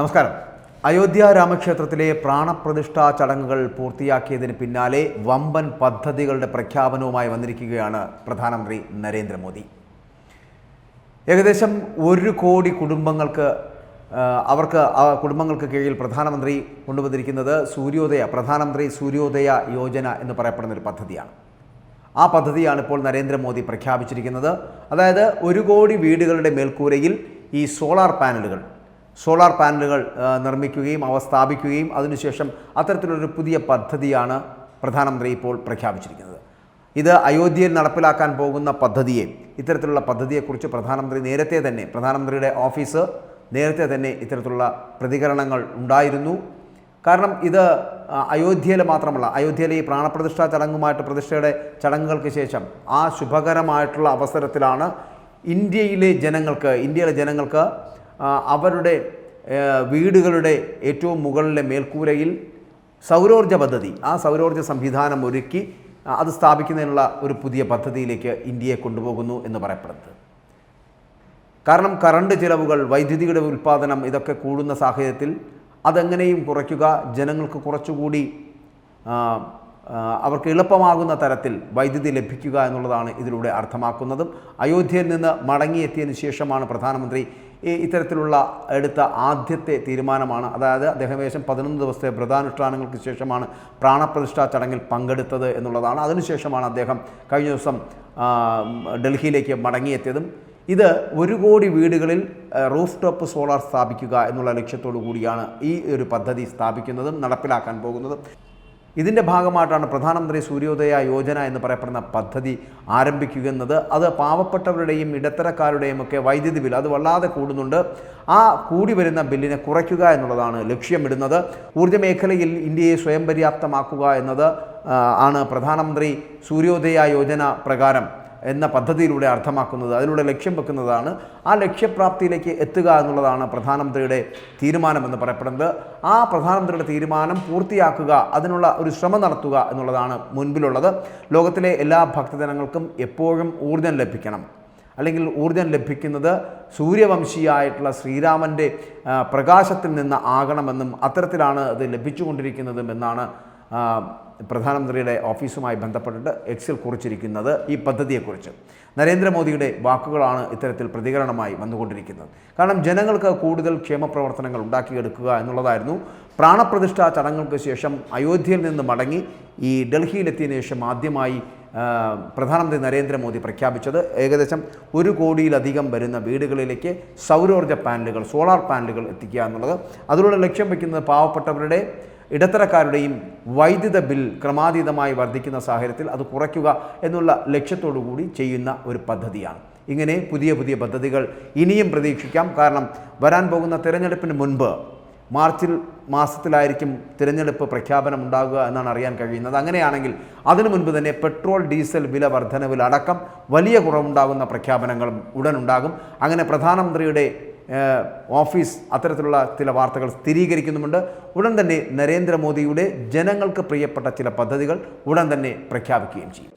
നമസ്കാരം. അയോധ്യ രാമക്ഷേത്രത്തിലെ പ്രാണപ്രതിഷ്ഠാ ചടങ്ങുകൾ പൂർത്തിയാക്കിയതിന് പിന്നാലെ വമ്പൻ പദ്ധതികളുടെ പ്രഖ്യാപനവുമായി വന്നിരിക്കുകയാണ് പ്രധാനമന്ത്രി നരേന്ദ്രമോദി. ഏകദേശം ഒരു കോടി കുടുംബങ്ങൾക്ക് അവർക്ക് ആ കുടുംബങ്ങൾക്ക് കീഴിൽ പ്രധാനമന്ത്രി കൊണ്ടുവന്നിരിക്കുന്നത് സൂര്യോദയ പ്രധാനമന്ത്രി സൂര്യോദയ യോജന എന്ന് പറയപ്പെടുന്ന ഒരു പദ്ധതിയാണ്. ആ പദ്ധതിയാണ് ഇപ്പോൾ നരേന്ദ്രമോദി പ്രഖ്യാപിച്ചിരിക്കുന്നത്. അതായത് ഒരു കോടി വീടുകളുടെ മേൽക്കൂരയിൽ ഈ സോളാർ പാനലുകൾ സോളാർ പാനലുകൾ നിർമ്മിക്കുകയും അവ സ്ഥാപിക്കുകയും അതിനുശേഷം അത്തരത്തിലൊരു പുതിയ പദ്ധതിയാണ് പ്രധാനമന്ത്രി ഇപ്പോൾ പ്രഖ്യാപിച്ചിരിക്കുന്നത്. ഇത് അയോധ്യയിൽ നടപ്പിലാക്കാൻ പോകുന്ന പദ്ധതിയെ ഇത്തരത്തിലുള്ള പദ്ധതിയെക്കുറിച്ച് പ്രധാനമന്ത്രി നേരത്തെ തന്നെ പ്രധാനമന്ത്രിയുടെ ഓഫീസ് നേരത്തെ തന്നെ ഇത്തരത്തിലുള്ള പ്രതികരണങ്ങൾ ഉണ്ടായിരുന്നു. കാരണം ഇത് അയോധ്യയിൽ മാത്രമല്ല അയോധ്യയിലെ ഈ പ്രാണപ്രതിഷ്ഠാ ചടങ്ങുമായിട്ട് പ്രതിഷ്ഠയുടെ ചടങ്ങുകൾക്ക് ശേഷം ആ ശുഭകരമായിട്ടുള്ള അവസരത്തിലാണ് ഇന്ത്യയിലെ ജനങ്ങൾക്ക് ഇന്ത്യയിലെ ജനങ്ങൾക്ക് അവരുടെ വീടുകളുടെ ഏറ്റവും മുകളിലെ മേൽക്കൂരയിൽ സൗരോർജ പദ്ധതി ആ സൗരോർജ സംവിധാനം ഒരുക്കി അത് സ്ഥാപിക്കുന്നതിനുള്ള ഒരു പുതിയ പദ്ധതിയിലേക്ക് ഇന്ത്യയെ കൊണ്ടുപോകുന്നു എന്ന് പറയപ്പെടുന്നത്. കാരണം കറണ്ട് ചിലവുകൾ വൈദ്യുതിയുടെ ഉൽപ്പാദനം ഇതൊക്കെ കൂടുന്ന സാഹചര്യത്തിൽ അതെങ്ങനെയും കുറയ്ക്കുക ജനങ്ങൾക്ക് കുറച്ചുകൂടി അവർക്ക് എളുപ്പമാകുന്ന തരത്തിൽ വൈദ്യുതി ലഭിക്കുക എന്നുള്ളതാണ് ഇതിലൂടെ അർത്ഥമാക്കുന്നതും. അയോധ്യയിൽ നിന്ന് മടങ്ങിയെത്തിയതിനു ശേഷമാണ് പ്രധാനമന്ത്രി ഈ ഇത്തരത്തിലുള്ള എടുത്ത ആദ്യത്തെ തീരുമാനമാണ്. അതായത് അദ്ദേഹം ഏകദേശം പതിനൊന്ന് ദിവസത്തെ വ്രതാനുഷ്ഠാനങ്ങൾക്ക് ശേഷമാണ് പ്രാണപ്രതിഷ്ഠാ ചടങ്ങിൽ പങ്കെടുത്തത് എന്നുള്ളതാണ്. അതിനുശേഷമാണ് അദ്ദേഹം കഴിഞ്ഞ ദിവസം ഡൽഹിയിലേക്ക് മടങ്ങിയെത്തിയതും. ഇത് ഒരു കോടി വീടുകളിൽ റൂഫ് ടോപ്പ് സോളാർ സ്ഥാപിക്കുക എന്നുള്ള ലക്ഷ്യത്തോടു കൂടിയാണ് ഈ ഒരു പദ്ധതി സ്ഥാപിക്കുന്നതും നടപ്പിലാക്കാൻ പോകുന്നതും. ഇതിന്റെ ഭാഗമായിട്ടാണ് പ്രധാനമന്ത്രി സൂര്യോദയ യോജന എന്ന് പറയപ്പെടുന്ന പദ്ധതി ആരംഭിക്കുന്നത് അത് പാവപ്പെട്ടവരുടെയും ഇടത്തരക്കാരുടെയും ഒക്കെ വൈദ്യുതി ബിൽ അത് വല്ലാതെ കൂടുന്നുണ്ട്. ആ കൂടി വരുന്ന ബില്ലിനെ കുറയ്ക്കുക എന്നുള്ളതാണ് ലക്ഷ്യമിടുന്നത്. ഊർജ മേഖലയിൽ ഇന്ത്യയെ സ്വയം പര്യാപ്തമാക്കുക എന്നത് ആണ് പ്രധാനമന്ത്രി സൂര്യോദയ യോജന പ്രകാരം. എന്ന പദ്ധതിയിലൂടെ അർത്ഥമാക്കുന്നത് അതിലൂടെ ലക്ഷ്യം വെക്കുന്നതാണ്. ആ ലക്ഷ്യപ്രാപ്തിയിലേക്ക് എത്തുക എന്നുള്ളതാണ് പ്രധാനമന്ത്രിയുടെ തീരുമാനമെന്ന് പറയപ്പെടുന്നത്. ആ പ്രധാനമന്ത്രിയുടെ തീരുമാനം പൂർത്തിയാക്കുക അതിനുള്ള ഒരു ശ്രമം നടത്തുക എന്നുള്ളതാണ് മുൻപിലുള്ളത്. ലോകത്തിലെ എല്ലാ ഭക്തജനങ്ങൾക്കും എപ്പോഴും ഊർജം ലഭിക്കണം. അല്ലെങ്കിൽ ഊർജം ലഭിക്കുന്നത് സൂര്യവംശിയായിട്ടുള്ള ശ്രീരാമന്റെ പ്രകാശത്തിൽ നിന്ന് ആകണമെന്നും അത്തരത്തിലാണ് അത് ലഭിച്ചുകൊണ്ടിരിക്കുന്നതും എന്നാണ് പ്രധാനമന്ത്രിയുടെ ഓഫീസുമായി ബന്ധപ്പെട്ടിട്ട് എക്സിൽ കുറിച്ചിരിക്കുന്നത് ഈ പദ്ധതിയെക്കുറിച്ച്. നരേന്ദ്രമോദിയുടെ വാക്കുകളാണ് ഇത്തരത്തിൽ പ്രതികരണമായി വന്നുകൊണ്ടിരിക്കുന്നത്. കാരണം ജനങ്ങൾക്ക് കൂടുതൽ ക്ഷേമപ്രവർത്തനങ്ങൾ ഉണ്ടാക്കിയെടുക്കുക എന്നുള്ളതായിരുന്നു. പ്രാണപ്രതിഷ്ഠാ ചടങ്ങുകൾക്ക് ശേഷം അയോധ്യയിൽ നിന്ന് മടങ്ങി ഈ ഡൽഹിയിലെത്തിയതിനു ശേഷം ആദ്യമായി പ്രധാനമന്ത്രി നരേന്ദ്രമോദി പ്രഖ്യാപിച്ചത് ഏകദേശം ഒരു കോടിയിലധികം വരുന്ന വീടുകളിലേക്ക് സൗരോർജ പാനലുകൾ സോളാർ പാനലുകൾ എത്തിക്കുക എന്നുള്ളത്. അതിലൂടെ ലക്ഷ്യം വയ്ക്കുന്നത് പാവപ്പെട്ടവരുടെ ഇടത്തരക്കാരുടെയും വൈദ്യുത ബിൽ ക്രമാതീതമായി വർദ്ധിക്കുന്ന സാഹചര്യത്തിൽ അത് കുറയ്ക്കുക എന്നുള്ള ലക്ഷ്യത്തോടു കൂടി ചെയ്യുന്ന ഒരു പദ്ധതിയാണ്. ഇങ്ങനെ പുതിയ പുതിയ പദ്ധതികൾ ഇനിയും പ്രതീക്ഷിക്കാം. കാരണം വരാൻ പോകുന്ന തിരഞ്ഞെടുപ്പിന് മുൻപ് മാർച്ചിൽ മാസത്തിലായിരിക്കും തിരഞ്ഞെടുപ്പ് പ്രഖ്യാപനം ഉണ്ടാകുക എന്നാണ് അറിയാൻ കഴിയുന്നത്. അങ്ങനെയാണെങ്കിൽ അതിനു മുൻപ് തന്നെ പെട്രോൾ ഡീസൽ വില വർധനവിലടക്കം വലിയ കുറവുണ്ടാകുന്ന പ്രഖ്യാപനങ്ങളും ഉടനുണ്ടാകും അങ്ങനെ പ്രധാനമന്ത്രിയുടെ ഓഫീസ് അത്തരത്തിലുള്ള ചില വാർത്തകൾ സ്ഥിരീകരിക്കുന്നുമുണ്ട്. ഉടൻ തന്നെ നരേന്ദ്രമോദിയുടെ ജനങ്ങൾക്ക് പ്രിയപ്പെട്ട ചില പദ്ധതികൾ ഉടൻ തന്നെ പ്രഖ്യാപിക്കുകയും ചെയ്യും.